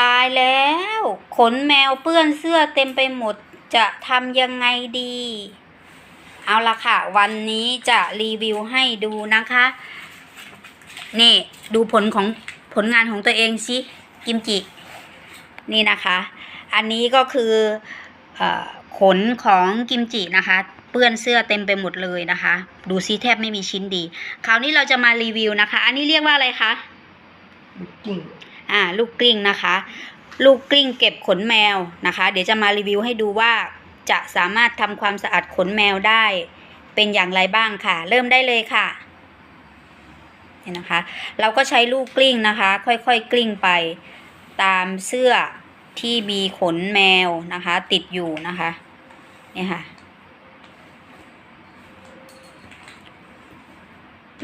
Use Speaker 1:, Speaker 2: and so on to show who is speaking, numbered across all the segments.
Speaker 1: ตายแล้ว ขนแมวเปื้อนเสื้อเต็มไปหมดจะทำยังไงดี เอาละค่ะ วันนี้จะรีวิวให้ดูนะคะ นี่ดูผลของผลงานของตัวเองสิกิมจิ นี่นะคะ อันนี้ก็คืออขนของกิมจินะคะ เปื้อนเสื้อเต็มไปหมดเลยนะคะ ดูซิแทบไม่มีชิ้นดี คราวนี้เราจะมารีวิวนะคะ อันนี้เรียกว่าอะไรคะ
Speaker 2: ลูกกิ้ง
Speaker 1: อ่าลูกกลิ้งนะคะ ลูกกลิ้งเก็บขนแมวนะคะ เดี๋ยวจะมารีวิวให้ดูว่า จะสามารถทำความสะอาดขนแมวได้ เป็นอย่างไรบ้างค่ะ เริ่มได้เลยค่ะเนี่นะคะ เราก็ใช้ลูกกลิ้งนะคะ ค่อยๆกลิ้งไปตามเสื้อที่มีขนแมวนะคะ ติดอยู่นะคะเนี่ยค่ะ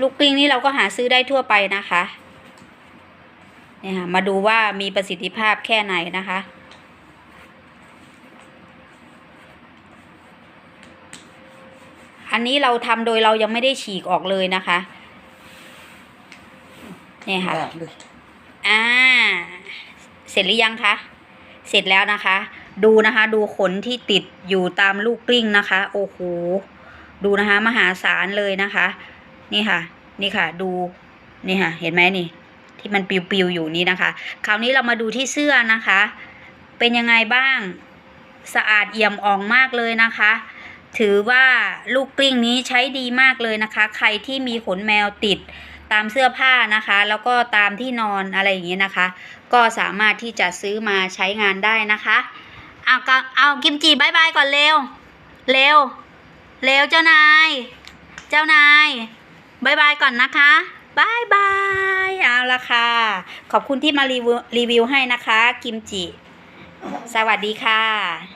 Speaker 1: ลูกกลิ้งนี่เราก็หาซื้อได้ทั่วไปนะคะ เนี่ยค่ะมาดูว่ามีประสิทธิภาพแค่ไหนนะคะ อันนี้เราทำโดยเรายังไม่ได้ฉีกออกเลยนะคะเนี่ยค่ะ
Speaker 2: แรกเลย
Speaker 1: อ่า เสร็จหรือยังคะ เสร็จแล้วนะคะ ดูนะคะ ดูขนที่ติดอยู่ตามลูกกลิ้งนะคะ โอ้โห ดูนะคะ มหาศาลเลยนะคะ นี่ค่ะ นี่ค่ะ ดู นี่ค่ะ เห็นไหมนี่ ที่มันปิวๆอยู่นี่นะคะ คราวนี้เรามาดูที่เสื้อนะคะ เป็นยังไงบ้าง สะอาดเอี่ยมอ่องมากเลยนะคะ ถือว่าลูกกลิ้งนี้ใช้ดีมากเลยนะคะ ใครที่มีขนแมวติดตามเสื้อผ้านะคะ แล้วก็ตามที่นอนอะไรอย่างนี้นะคะ ก็สามารถที่จะซื้อมาใช้งานได้นะคะเอาก็เอากิมจิบายบายก่อนเร็ว เร็ว เร็วเจ้านาย เจ้านายบายบายก่อนนะคะ บายบายเอาละค่ะ ขอบคุณที่มารีวิวให้นะคะ กิมจิ สวัสดีค่ะ